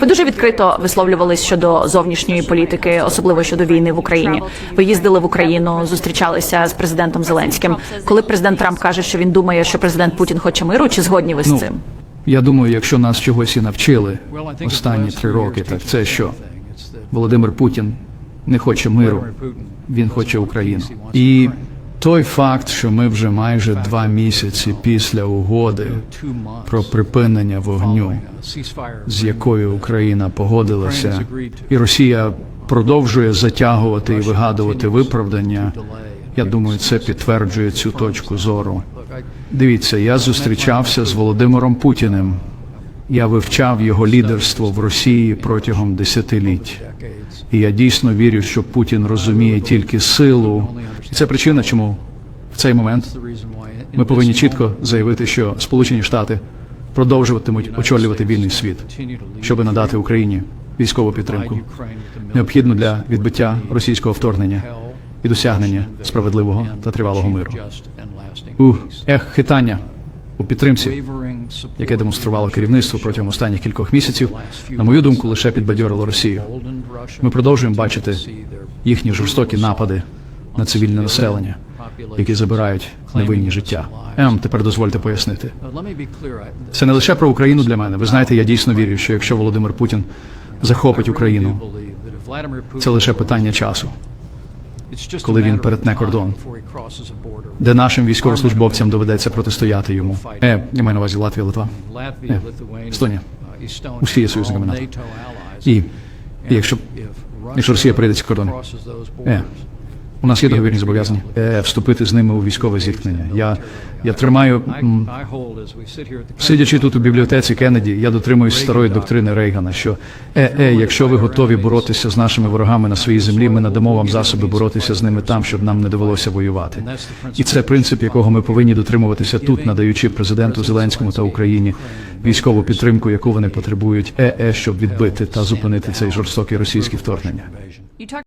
Ви дуже відкрито висловлювались щодо зовнішньої політики, особливо щодо війни в Україні. Ви їздили в Україну, зустрічалися з президентом Зеленським. Коли президент Трамп каже, що він думає, що президент Путін хоче миру, чи згодні ви з Ну, цим? Я думаю, якщо нас чогось і навчили останні три роки, так це що Володимир Путін не хоче миру, він хоче Україну. І той факт, що ми вже майже два місяці після угоди про припинення вогню, з якою Україна погодилася, і Росія продовжує затягувати і вигадувати виправдання. Я думаю, це підтверджує цю точку зору. Дивіться, я зустрічався з Володимиром Путіним. Я вивчав його лідерство в Росії протягом десятиліть. І я дійсно вірю, що Путін розуміє тільки силу. І це причина, чому в цей момент ми повинні чітко заявити, що Сполучені Штати продовжуватимуть очолювати вільний світ, щоб надати Україні військову підтримку, необхідну для відбиття російського вторгнення і досягнення справедливого та тривалого миру. У ех хитання у підтримці, яке демонструвало керівництво протягом останніх кількох місяців, на мою думку, лише підбадьорило Росію. Ми продовжуємо бачити їхні жорстокі напади на цивільне населення, які забирають невинні життя. Ем, тепер дозвольте пояснити. Це не лише про Україну для мене. Ви знаєте, я дійсно вірю, що якщо Володимир Путін захопить Україну, це лише питання часу, коли він перетне кордон. де нашим військовослужбовцям доведеться протистояти йому. Е, я маю на увазі Латвія, Литва. Латвія, Естонія. Естонія. Усі є союзниками НАТО. І, І, якщо якщо Росія прийде ці кордони, е, у нас є договірні зобов'язання е, вступити з ними у військове зіткнення. Я, я тримаю, сидячи тут у бібліотеці Кеннеді, я дотримуюсь старої доктрини Рейгана, що е, е, якщо ви готові боротися з нашими ворогами на своїй землі, ми надамо вам засоби боротися з ними там, щоб нам не довелося воювати. І це принцип, якого ми повинні дотримуватися тут, надаючи президенту Зеленському та Україні військову підтримку, яку вони потребують, е, е, щоб відбити та зупинити цей жорстокий російський вторгнення.